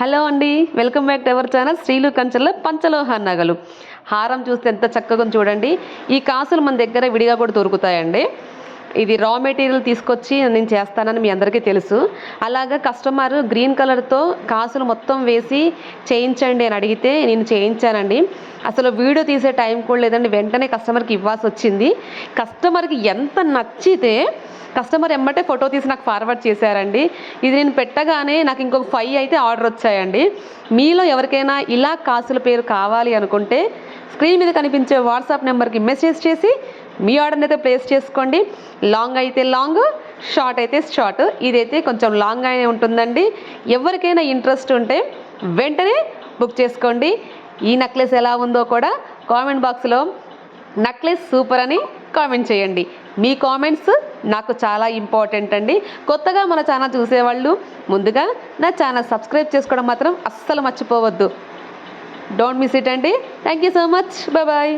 Hello అండి welcome back to ever channel శ్రీలు కంచెల్లో పంచలోహ నగలు. హారం చూస్తే ఎంత చక్కగా చూడండి. ఈ కాసులు మన దగ్గర విడిగా కూడా దొరుకుతాయండి. ఇది రా మెటీరియల్ తీసుకొచ్చి నేను చేస్తానని మీ అందరికీ తెలుసు. అలాగా కస్టమర్ గ్రీన్ కలర్తో కాసులు మొత్తం వేసి చేయించండి అని అడిగితే నేను చేయించానండి. అసలు వీడియో తీసే టైం కూడా లేదండి వెంటనే కస్టమర్కి ఇవ్వాల్సి వచ్చింది. కస్టమర్కి ఎంత నచ్చితే కస్టమర్ ఎమ్మటే ఫోటో తీసి నాకు ఫార్వర్డ్ చేశారండి. ఇది నేను పెట్టగానే నాకు ఇంకొక ఫైవ్ అయితే ఆర్డర్ వచ్చాయండి. మీలో ఎవరికైనా ఇలా కాసుల పేరు కావాలి అనుకుంటే స్క్రీన్ మీద కనిపించే వాట్సాప్ నెంబర్కి మెసేజ్ చేసి మీ ఆర్డర్ని అయితే ప్లేస్ చేసుకోండి. లాంగ్ అయితే లాంగ్ షార్ట్ అయితే షార్ట్ ఇదైతే కొంచెం లాంగ్ అయినే ఉంటుందండి. ఎవరికైనా ఇంట్రెస్ట్ ఉంటే వెంటనే బుక్ చేసుకోండి. ఈ నెక్లెస్ ఎలా ఉందో కూడా కామెంట్ బాక్స్లో నెక్లెస్ సూపర్ అని కామెంట్ చేయండి. మీ కామెంట్స్ నాకు చాలా ఇంపార్టెంట్ అండి. కొత్తగా మన ఛానల్ చూసేవాళ్ళు ముందుగా నా ఛానల్ సబ్స్క్రైబ్ చేసుకోవడం మాత్రం అస్సలు మర్చిపోవద్దు. డోంట్ మిస్ ఇట్ అండి. Thank you so much bye